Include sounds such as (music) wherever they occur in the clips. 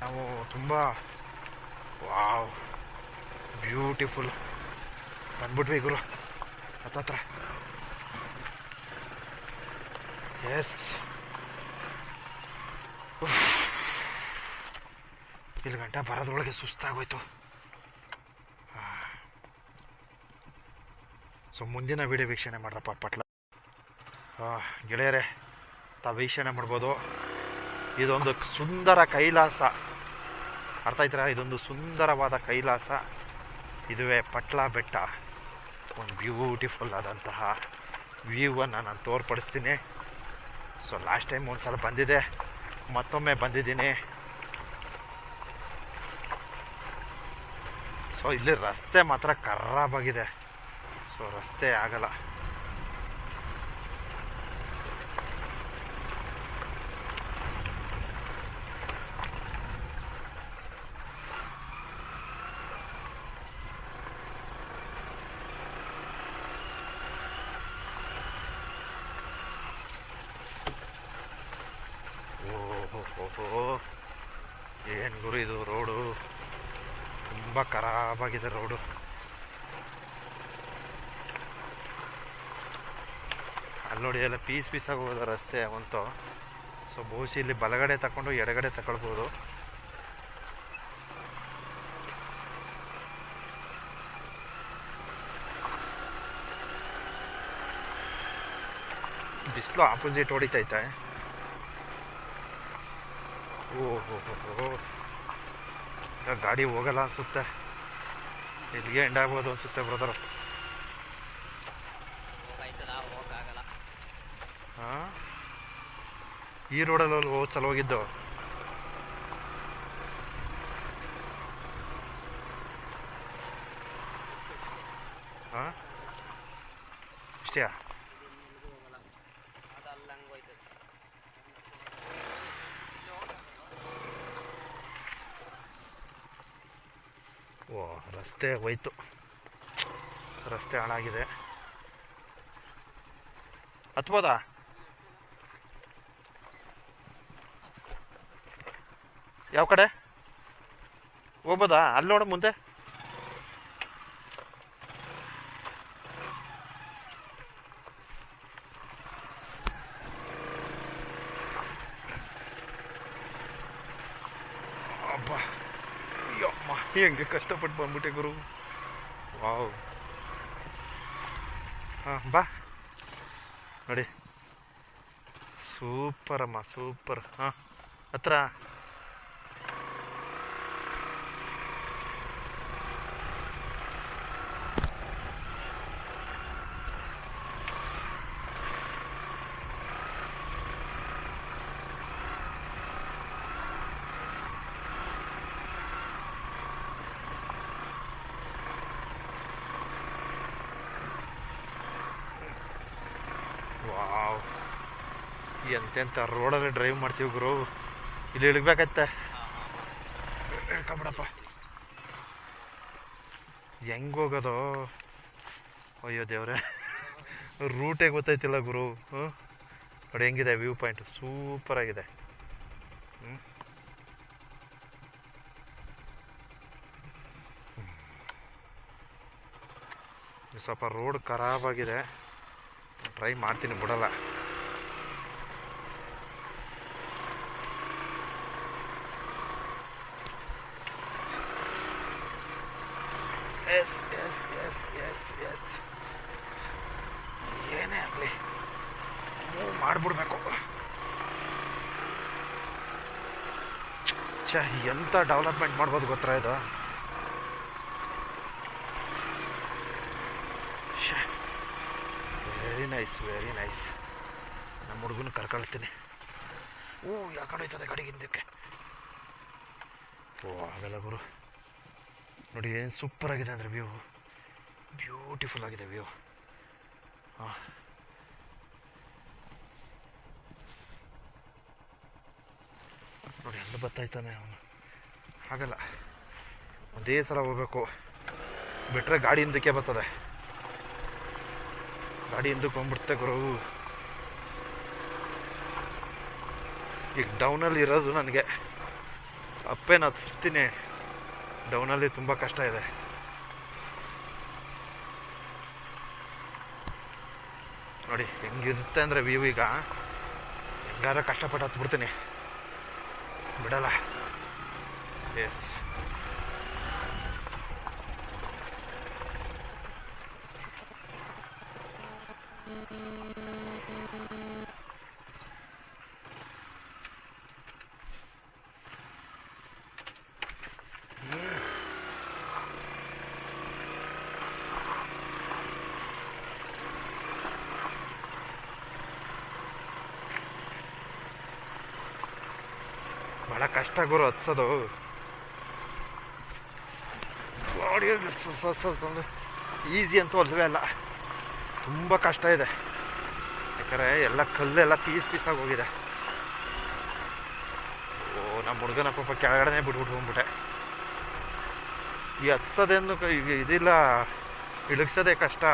ನಾವು ತುಂಬ. Wow. Beautiful. ಬಂದ್ಬಿಟ್ವಿ ಗುರು ಹತ್ತತ್ರ. ಎಸ್. ಇಲ್ಲಿ ಗಂಟೆ ಬರೋದ್ರೊಳಗೆ ಸುಸ್ತಾಗೋಯ್ತು. ಸೊ, ಮುಂದಿನ ವಿಡಿಯೋ ವೀಕ್ಷಣೆ ಮಾಡ್ರಪ್ಪ ಪಟ್ಲ. ಗೆಳೆಯರೆ, ತಾವು ವೀಕ್ಷಣೆ ಮಾಡ್ಬೋದು. ಇದೊಂದು ಸುಂದರ ಕೈಲಾಸ. ಅರ್ಥ ಆಯ್ತರಾ? ಇದೊಂದು ಸುಂದರವಾದ ಕೈಲಾಸ. ಇದುವೇ ಪಟ್ಲ ಬೆಟ್ಟ. ಒಂದು ಬ್ಯೂಟಿಫುಲ್ ಆದಂತಹ ವ್ಯೂವನ್ನು ನಾನು ತೋರ್ಪಡಿಸ್ತೀನಿ. ಸೊ ಲಾಸ್ಟ್ ಟೈಮ್ ಒಂದು ಸಲ ಬಂದಿದೆ. ಮತ್ತೊಮ್ಮೆ ಬಂದಿದ್ದೀನಿ. ಸೊ ಇಲ್ಲಿ ರಸ್ತೆ ಮಾತ್ರ ಖರಾಬಾಗಿದೆ. ಸೊ ರಸ್ತೆ ಆಗಲ್ಲ. ಓಹೋ ಏನು ಗುರು ಇದು ರೋಡು? ತುಂಬ ಖರಾಬಾಗಿದೆ ರೋಡು. ಅಲ್ಲಿ ನೋಡಿ ಎಲ್ಲ ಪೀಸ್ ಪೀಸ್ ಆಗಿ ಹೋದ ರಸ್ತೆ ಅವಂತು ಸೊ ಬಹುಶಃ ಇಲ್ಲಿ ಬಲಗಡೆ ತಗೊಂಡು ಎಡಗಡೆ ತಗೊಳ್ಬೋದು. ಬಿಸಿಲು ಆಪೋಸಿಟ್ ಹೊಡಿತೈತೆ. ಓಹೋ ಗಾಡಿ ಹೋಗಲ್ಲ ಅನ್ಸುತ್ತೆ. ಇಲ್ಲಿಗೆ ಎಂಡ್ ಆಗ್ಬೋದು ಅನ್ಸುತ್ತೆ ಬ್ರದರ್ ಹಾ ಈ ರೋಡಲ್ಲಿ ಹೋದ್ ಸಲ ಹೋಗಿದ್ದು? ಹಾ ಇಷ್ಟೆಯಾ ಇದು ಹೋಗಲ್ಲ ಅದು ಅಲ್ಲಿ ಹಂಗೆ ಹೋಯ್ತದೆ ಓ ರಸ್ತೆ ಹೋಯ್ತು. ರಸ್ತೆ ಹಾಳಾಗಿದೆ ಹತ್ಬೋದಾ ಯಾವ ಕಡೆ? ಹೋಗ್ಬೋದಾ? ಅಲ್ಲಿ ನೋಡು ಮುಂದೆ. (laughs) ಹೆಂಗೆ ಕಷ್ಟಪಟ್ಟು ಬಂದ್ಬಿಟ್ಟೆ ಗುರು. ವಾವ್. ಹಾಂ ಬಾ. ನೋಡಿ. ಸೂಪರ್ ಅಮ್ಮ ಸೂಪರ್. ಹಾಂ ಹತ್ರ. ವಾವ್. ಎಂತೆಂಥ ರೋಡಲ್ಲಿ ಡ್ರೈವ್ ಮಾಡ್ತೀವಿ ಗುರು. ಇಲ್ಲಿ ಇಳಿಗ್ಬೇಕತ್ತೆ ಹೇಳ್ಕೊಂಬಿಡಪ್ಪ ಹೆಂಗ್ ಹೋಗೋದು? ಅಯ್ಯೋ ದೇವ್ರೆ. ರೂಟೇ ಗೊತ್ತಾಯ್ತಿಲ್ಲ ಗುರು. ಹ್ಞೂ ನೋಡಿ ಹೆಂಗಿದೆ ವ್ಯೂ ಪಾಯಿಂಟ್ ಸೂಪರ್ ಆಗಿದೆ. ಇದು ಸ್ವಲ್ಪ ರೋಡ್ ಖರಾಬಾಗಿದೆ ಟ್ರೈ ಮಾಡ್ತೀನಿ, ಬಿಡಲ್ಲ. Yes yes yes yes yes ಏನೇ ಆಗಲಿ, ಮೂವ್ ಮಾಡಿಬಿಡ್ಬೇಕು. ಛ ಎಂಥ ಡೆವಲಪ್ಮೆಂಟ್ ಮಾಡ್ಬೋದು ಗೊತ್ತಾ ಇದು? ವೆರಿ ನೈಸ್ ವೆರಿ ನೈಸ್ ನಮ್ಮ ಹುಡುಗನ ಕರ್ಕೊಳ್ತೀನಿ ಓ ಯಾಕಡೆ ಹೋಯ್ತದೆ ಗಾಡಿಗೆ ಹಿಂದಕ್ಕೆ. ಓ ಆಗಲ್ಲ ಗುರು. ನೋಡಿ, ಏನು ಸೂಪರ್ ಆಗಿದೆ ಅಂದರೆ ವ್ಯೂ ಬ್ಯೂಟಿಫುಲ್ ಆಗಿದೆ ವ್ಯೂ ಹಾಂ. ನೋಡಿ ಅಲ್ಲಿ ಬತ್ತಾಯ್ತಾನೆ ಅವನು. ಆಗಲ್ಲ ಒಂದೇ ಸಲ ಹೋಗ್ಬೇಕು. ಬಿಟ್ಟರೆ ಗಾಡಿ ಹಿಂದಕ್ಕೆ ಬರ್ತದೆ. ಗಾಡಿ ಹಿಂದಕ್ಕೆ ಬಂದ್ಬಿಡುತ್ತೆ ಗುರು. ಈಗ ಡೌನಲ್ಲಿ ಇರೋದು ನನಗೆ. ಅಪ್ಪೇನು ಡೌನ್ ಡೌನಲ್ಲಿ ತುಂಬ ಕಷ್ಟ ಇದೆ. ನೋಡಿ, ಹೆಂಗಿರುತ್ತೆ ಅಂದರೆ ವ್ಯೂ ಈಗ. ಹೆಂಗಾರ ಕಷ್ಟಪಟ್ಟು ಹತ್ಬಿಡ್ತೀನಿ. ಬಿಡಲ್ಲ. ಎಸ್ ಭಾಳ ಕಷ್ಟ ಗುರು ಹತ್ಸೋದು ಈಸಿ ಅಂತೂ ಅಲ್ವೇ ಅಲ್ಲ ತುಂಬ ಕಷ್ಟ ಇದೆ. ಯಾಕಂದರೆ ಎಲ್ಲ ಕಲ್ಲೆಲ್ಲ ಪೀಸ್ ಪೀಸಾಗಿ ಹೋಗಿದೆ. ಓ ನಮ್ಮ ಹುಡುಗನ ಪಾಪ ಕೆಳಗಡೆನೇ ಬಿಟ್ಬಿಟ್ಟು ಹೋಗ್ಬಿಟ್ಟೆ. ಈ ಹತ್ಸೋದೇನು ಇದಿಲ್ಲ ಇಳಗ್ಸೋದೇ ಕಷ್ಟ.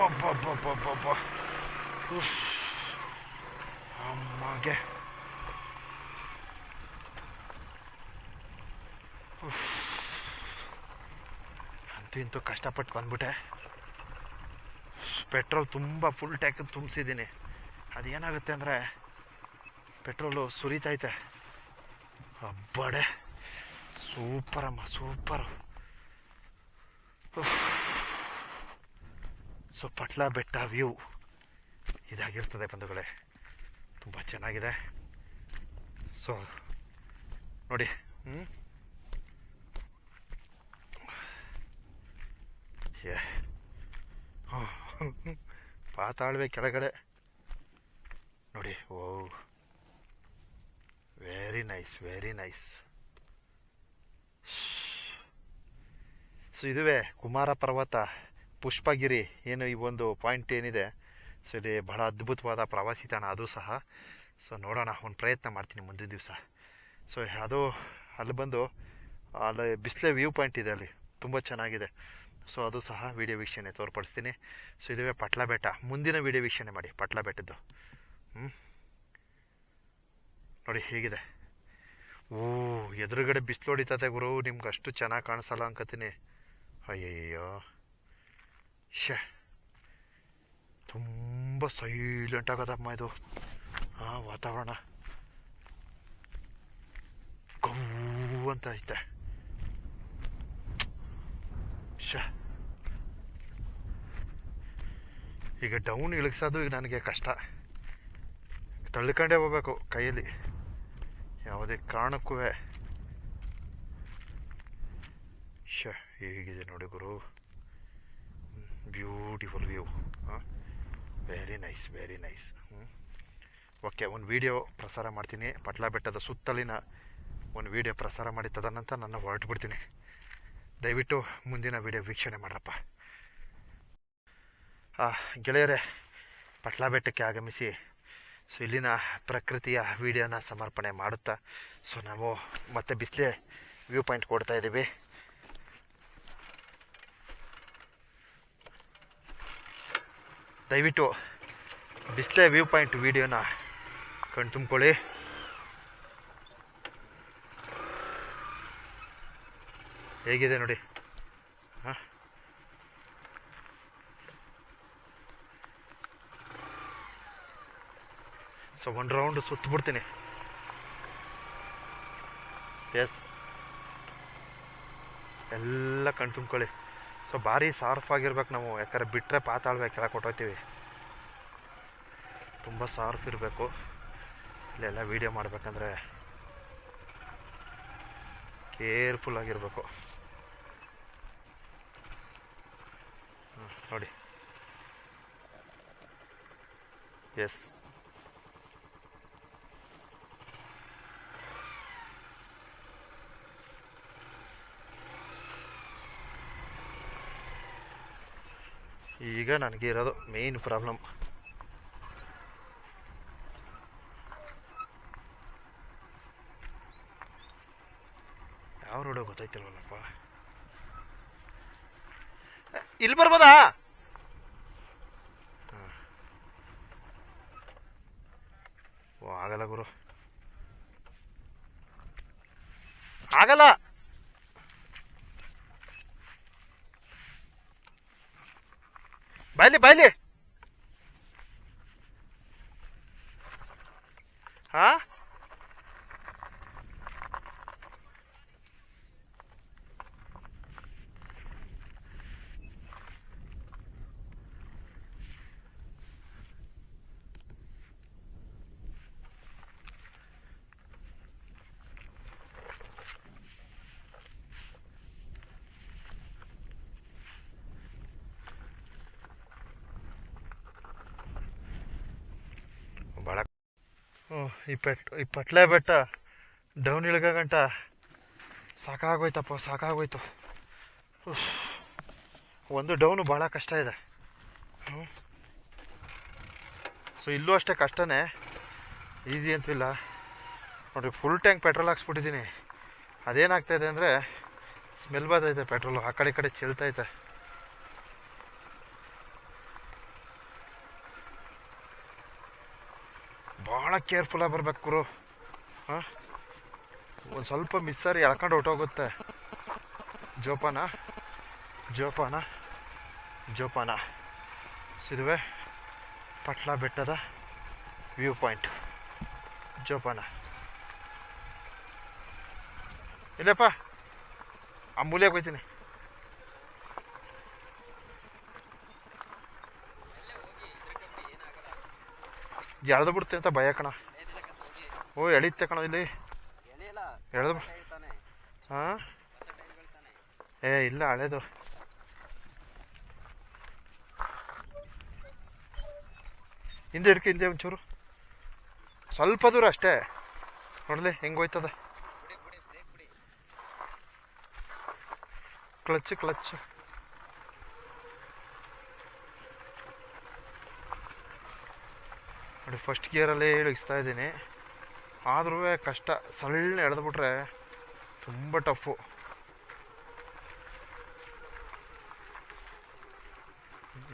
ಅಬ್ಬಬ್ಬಬ್ಬಬ್ಬಬ್ಬ. ಅಮ್ಮಗೆ. ಅಂತೂ ಇಂತೂ ಕಷ್ಟಪಟ್ಟು ಬಂದ್ಬಿಟ್ಟೆ. ಪೆಟ್ರೋಲ್ ತುಂಬ ಫುಲ್ ಟ್ಯಾಂಕ್ ತುಂಬಿಸಿದ್ದೀನಿ. ಅದೇನಾಗುತ್ತೆ ಅಂದರೆ, ಪೆಟ್ರೋಲು ಸುರಿತೈತೆ. ಅಬ್ಬಡೆ ಸೂಪರಮ್ಮ super. So, Patla Betta view. ಇದಾಗಿರ್ತದೆ ಬಂಧುಗಳೇ. ತುಂಬ ಚೆನ್ನಾಗಿದೆ. ಸೊ, ನೋಡಿ ಹ್ಞೂ ಏ ಪಾತಾಳ್ವೆ ಕೆಳಗಡೆ. ನೋಡಿ ಓ very nice very nice so ಇದುವೇ ಕುಮಾರ ಪರ್ವತ, ಪುಷ್ಪಗಿರಿ ಏನು ಈ ಒಂದು ಪಾಯಿಂಟ್ ಏನಿದೆ. ಸೊ ಇಲ್ಲಿ ಬಹಳ ಅದ್ಭುತವಾದ ಪ್ರವಾಸಿ ತಾಣ ಅದು ಸಹ. ಸೊ ನೋಡೋಣ, ಒಂದು ಪ್ರಯತ್ನ ಮಾಡ್ತೀನಿ ಮುಂದಿನ ದಿವಸ. ಸೊ ಅದು ಅಲ್ಲಿ ಬಂದು, ಅಲ್ಲಿ ಬಿಸಿಲೆ ವ್ಯೂ ಪಾಯಿಂಟ್ ಇದೆ ಅಲ್ಲಿ. ತುಂಬ ಚೆನ್ನಾಗಿದೆ. ಸೊ ಅದು ಸಹ ವಿಡಿಯೋ ವೀಕ್ಷಣೆ ತೋರ್ಪಡಿಸ್ತೀನಿ. ಸೊ ಇದುವೇ ಪಟ್ಲ ಬೆಟ್ಟ. ಮುಂದಿನ ವಿಡಿಯೋ ವೀಕ್ಷಣೆ ಮಾಡಿ, ಪಟ್ಲ ಬೆಟ್ಟದ್ದು. ಹ್ಞೂ ನೋಡಿ ಹೇಗಿದೆ. ಓ ಎದುರುಗಡೆ ಬಿಸಿಲು ಹೊಡಿತತೆ ಗುರು. ನಿಮ್ಗೆ ಅಷ್ಟು ಚೆನ್ನಾಗಿ ಕಾಣಿಸಲ್ಲ ಅನ್ಕೋತೀನಿ ಅಯ್ಯಯ್ಯೋ ಶೇ ತುಂಬ ಸೈಲೆಂಟ್ ಆಗದಮ್ಮ ಇದು. ಆ ವಾತಾವರಣ. ಗೌ ಅಂತ ಐತೆ. ಶೇ ಈಗ ಡೌನ್ ಇಳಿಸೋದು ಈಗ ನನಗೆ ಕಷ್ಟ. ತಳ್ಕೊಂಡೇ ಹೋಗ್ಬೇಕು ಕೈಯಲ್ಲಿ. ಯಾವುದೇ ಕಾರಣಕ್ಕೂ. ಶ ಹೇಗಿದೆ ನೋಡಿ ಗುರು. ಬ್ಯೂಟಿಫುಲ್ ವ್ಯೂ ಹಾಂ? ವೆರಿ ನೈಸ್ ವೆರಿ ನೈಸ್ ಹ್ಞೂ ಓಕೆ, ಒಂದು ವಿಡಿಯೋ ಪ್ರಸಾರ ಮಾಡ್ತೀನಿ. ಪಟ್ಲ ಬೆಟ್ಟದ ಸುತ್ತಲಿನ ಒಂದು ವಿಡಿಯೋ ಪ್ರಸಾರ ಮಾಡಿ ತದನಂತರ ನನ್ನ ಹೊರಟು ಬಿಡ್ತೀನಿ. ದಯವಿಟ್ಟು ಮುಂದಿನ ವಿಡಿಯೋ ವೀಕ್ಷಣೆ ಮಾಡ್ರಪ್ಪ. ಗೆಳೆಯರೇ ಪಟ್ಲ ಬೆಟ್ಟಕ್ಕೆ ಆಗಮಿಸಿ. ಸೊ, ಇಲ್ಲಿನ ಪ್ರಕೃತಿಯ ವಿಡಿಯೋನ ಸಮರ್ಪಣೆ ಮಾಡುತ್ತಾ, ಸೊ, ನಾವು ಮತ್ತೆ ಬಿಸಿಲೆ ವ್ಯೂ ಪಾಯಿಂಟ್ ಕೊಡ್ತಾ ಇದ್ದೀವಿ. ದಯವಿಟ್ಟು ಬಿಸಿಲೆ ವ್ಯೂ ಪಾಯಿಂಟ್ ವಿಡಿಯೋನ ಕಣ್ ತುಂಬ್ಕೊಳ್ಳಿ. ಹೇಗಿದೆ ನೋಡಿ ಹಾಂ ಸೊ ಒಂದು ರೌಂಡ್ ಸುತ್ತಬಿಡ್ತೀನಿ ಎಸ್ ಎಲ್ಲ ಕಣ್ ತುಂಬ್ಕೊಳ್ಳಿ. ಸೊ ಭಾರಿ ಸಾರ್ಫ್ ಆಗಿರ್ಬೇಕು ನಾವು. ಯಾಕಂದ್ರೆ ಬಿಟ್ಟರೆ ಪಾತಾಳ್ಬೇಕು ಕೆಳಗೆ ಕೊಟ್ಟೋಗ್ತೀವಿ ತುಂಬ ಸಾರ್ಫ್ ಇರಬೇಕು. ಇಲ್ಲೆಲ್ಲ ವೀಡಿಯೋ ಮಾಡಬೇಕಂದ್ರೆ ಕೇರ್ಫುಲ್ ಆಗಿರಬೇಕು. ನೋಡಿ. ಎಸ್ ಈಗ ನನಗೆ ಇರೋದು ಮೇನ್ ಪ್ರಾಬ್ಲಮ್ ಯಾವ ರೋಡ ಗೊತ್ತಾಯ್ತಿಲ್ವಲ್ಲಪ್ಪ? ಇಲ್ಲಿ ಬರ್ಬೋದಾ? ಓ ಆಗಲ್ಲ ಗುರು. ಆಗಲ್ಲ. ಬಾಯ್ಲಿ ಬಾಯ್ಲಿ ಹಾ ಭಾಳ ಹ್ಞೂ ಈ ಪೆಟ್, ಈ ಪಟ್ಲೆ ಬೆಟ್ಟ ಡೌನ್ ಇಳ್ಗೋ ಗಂಟ ಸಾಕಾಗೋಯ್ತಪ್ಪ, ಸಾಕಾಗೋಯ್ತು. ಒಂದು ಡೌನು ಭಾಳ ಕಷ್ಟ ಇದೆ. ಹ್ಞೂ ಸೊ ಇಲ್ಲೂ ಅಷ್ಟೇ ಕಷ್ಟನೇ. ಈಸಿ ಅಂತಿಲ್ಲ ನೋಡ್ರಿ ಫುಲ್ ಟ್ಯಾಂಕ್ ಪೆಟ್ರೋಲ್ ಹಾಕ್ಸ್ಬಿಟ್ಟಿದ್ದೀನಿ. ಅದೇನಾಗ್ತಾಯಿದೆ ಅಂದರೆ ಸ್ಮೆಲ್ ಬರ್ತೈತೆ ಪೆಟ್ರೋಲು ಆ ಕಡೆ ಈ ಕಡೆ ಚೆಲ್ತೈತೆ ಭಾಳ ಕೇರ್ಫುಲ್ಲಾಗಿ ಬರ್ಬೇಕು ಗುರು. ಹಾಂ? ಒಂದು ಸ್ವಲ್ಪ ಮಿಸ್ಸರಿ ಎಳ್ಕೊಂಡು ಹೊಟ್ಟೋಗುತ್ತೆ ಜೋಪಾನ ಜೋಪಾನ ಜೋಪಾನ. ಸಿದುವೆ ಪಟ್ಲಾ ಬೆಟ್ಟದ ವ್ಯೂ ಪಾಯಿಂಟ್ ಜೋಪಾನ. ಇಲ್ಲಪ್ಪ, ಆ ಮೂಲೆಗೆ ಹೋಗ್ತೀನಿ ಎಳ್ದು ಬಿಡ್ತೆ ಅಂತ ಭಯ ಕಣ. ಓ ಎಳಿತೆ ಕಣ ಇಲ್ಲಿ. ಎಳೆದು ಹಾಂ? ಏ, ಇಲ್ಲ, ಹಳೇದು. ಹಿಂದೆ ಹಿಡ್ಕ, ಹಿಂದೆ ಒಂಚೂರು. ಸ್ವಲ್ಪ ದೂರ ಅಷ್ಟೇ. ನೋಡಲಿ, ಹೆಂಗ್ ಹೋಯ್ತದ? ಬಿಡಿ ಬಿಡಿ ಬ್ರೇಕ್ ಬಿಡಿ ಕ್ಲಚ್ ಕ್ಲಚ್. ನೋಡಿ ಫಸ್ಟ್ ಗಿಯರಲ್ಲೇ ಇಳಿಸ್ತಾ ಇದ್ದೀನಿ. ಆದ್ರೂ ಕಷ್ಟ. ಸಣ್ಣ ಎಳೆದ್ಬಿಟ್ರೆ ತುಂಬ ಟಫು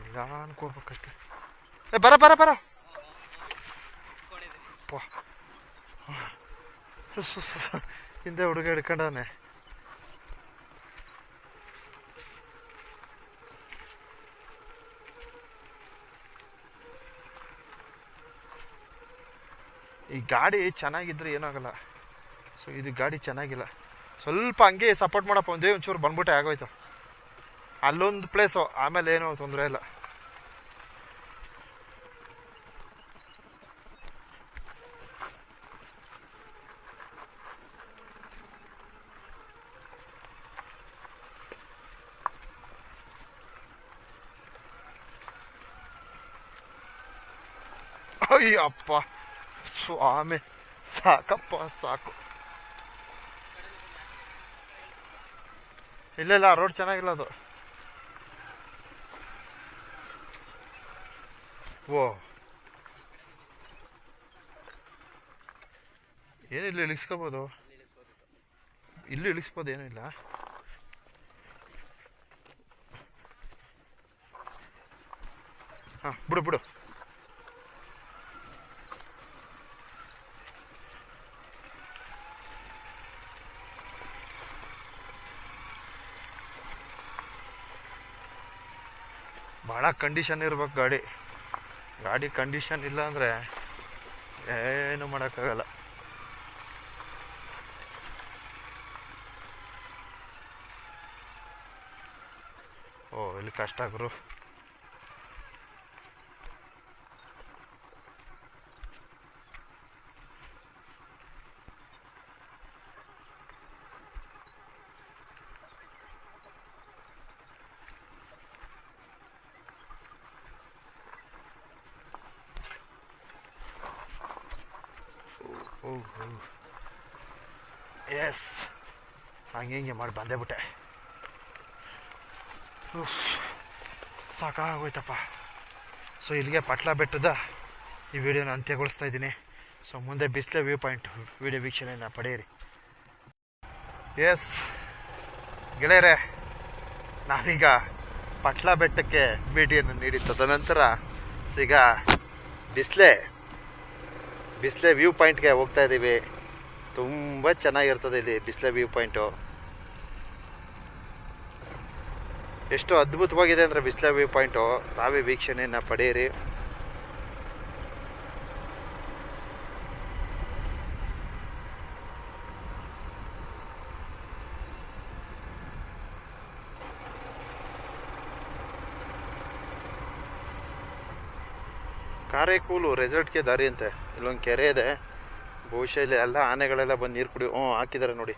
ಇಲ್ಲ ಅನ್ಕೋಬೇಕಷ್ಟೆ ಏ, ಬರ ಬರ ಬರ. ಹಿಂದೆ ಹುಡುಗ ಹಿಡ್ಕೊಂಡವನೆ. ಈ ಗಾಡಿ ಚೆನ್ನಾಗಿದ್ರೆ ಏನಾಗಲ್ಲ. ಸೊ ಇದು ಗಾಡಿ ಚೆನ್ನಾಗಿಲ್ಲ. ಸ್ವಲ್ಪ ಹಂಗೆ ಸಪೋರ್ಟ್ ಮಾಡಪ್ಪ. ಒಂದೇ ಒಂಚೂರು ಬಂದ್ಬಿಟ್ಟೆ, ಆಗೋಯ್ತು. ಅಲ್ಲೊಂದು ಪ್ಲೇಸು ಆಮೇಲೆ ಏನೋ ತೊಂದರೆ ಇಲ್ಲ. ಅಯ್ಯಪ್ಪ. ಸ್ವಾಮಿ ಸಾಕಪ್ಪ ಸಾಕು ಇಲ್ಲ ಇಲ್ಲ ರೋಡ್ ಚೆನ್ನಾಗಿಲ್ಲ ಅದು ಓ ಏನಿಲ್ಲ ಇಳಿಸ್ಕೋಬೋದು ಇಲ್ಲೂ ಇಳಿಸ್ಬೋದು ಏನಿಲ್ಲ ಹಾಂ ಬಿಡು ಬಿಡು ಭಾಳ ಕಂಡೀಷನ್ ಇರ್ಬೇಕು ಗಾಡಿ. ಗಾಡಿ ಕಂಡೀಷನ್ ಇಲ್ಲ ಅಂದರೆ ಏನು ಮಾಡೋಕ್ಕಾಗಲ್ಲ. ಓ ಇಲ್ಲಿ ಕಷ್ಟ ಗುರು. ಎಸ್ ಹಂಗೆ ಹಿಂಗೆ ಮಾಡಿ ಬಂದೇ ಬಿಟ್ಟೆ. ಸಾಕಾಗೋಯ್ತಪ್ಪ. ಸೊ ಇಲ್ಲಿಗೆ ಪಟ್ಲ ಬೆಟ್ಟದ ಈ ವಿಡಿಯೋನ ಅಂತ್ಯಗೊಳಿಸ್ತಾ ಇದ್ದೀನಿ. ಸೊ ಮುಂದೆ ಬಿಸಿಲೆ ವ್ಯೂ ಪಾಯಿಂಟ್ ವಿಡಿಯೋ ವೀಕ್ಷಣೆಯನ್ನು ಪಡೆಯಿರಿ. ಎಸ್ ಗೆಳೆಯರೆ ನಾವೀಗ ಪಟ್ಲ ಬೆಟ್ಟಕ್ಕೆ ಭೇಟಿಯನ್ನು ನೀಡಿ ತದನಂತರ ಸೊ ಈಗ ಬಿಸಿಲೆ, ಬಿಸ್ಲೆ ವ್ಯೂ ಪಾಯಿಂಟ್ಗೆ ಹೋಗ್ತಾ ಇದ್ದೀವಿ. ತುಂಬ ಚೆನ್ನಾಗಿರ್ತದೆ ಇಲ್ಲಿ ಬಿಸ್ಲೆ ವ್ಯೂ ಪಾಯಿಂಟು. ಎಷ್ಟು ಅದ್ಭುತವಾಗಿದೆ ಅಂದರೆ ಬಿಸ್ಲೆ ವ್ಯೂ ಪಾಯಿಂಟು. ತಾವೇ ವೀಕ್ಷಣೆಯನ್ನು ಪಡೆಯಿರಿ. ಕಾರೇಕೂಲು ರೆಸಾರ್ಟ್ಗೆ ದಾರಿ ಅಂತೆ ಇಲ್ಲೊಂದು ಕೆರೆ ಇದೆ. ಬಹುಶಃ ಇಲ್ಲಿ ಎಲ್ಲ ಆನೆಗಳೆಲ್ಲ ಬಂದು ನೀರು ಕುಡಿ ಹ್ಞೂ ಹಾಕಿದ್ದಾರೆ ನೋಡಿ.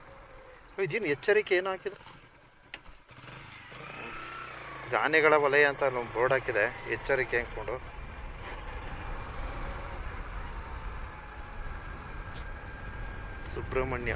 ಇದೇನು ಎಚ್ಚರಿಕೆ ಏನು ಹಾಕಿದ್ರು. ಇದು ಆನೆಗಳ ವಲಯ ಅಂತ ಒಂದು ಬೋರ್ಡ್ ಹಾಕಿದೆ, ಎಚ್ಚರಿಕೆ ಅಂದ್ಕೊಂಡು ಸುಬ್ರಹ್ಮಣ್ಯ.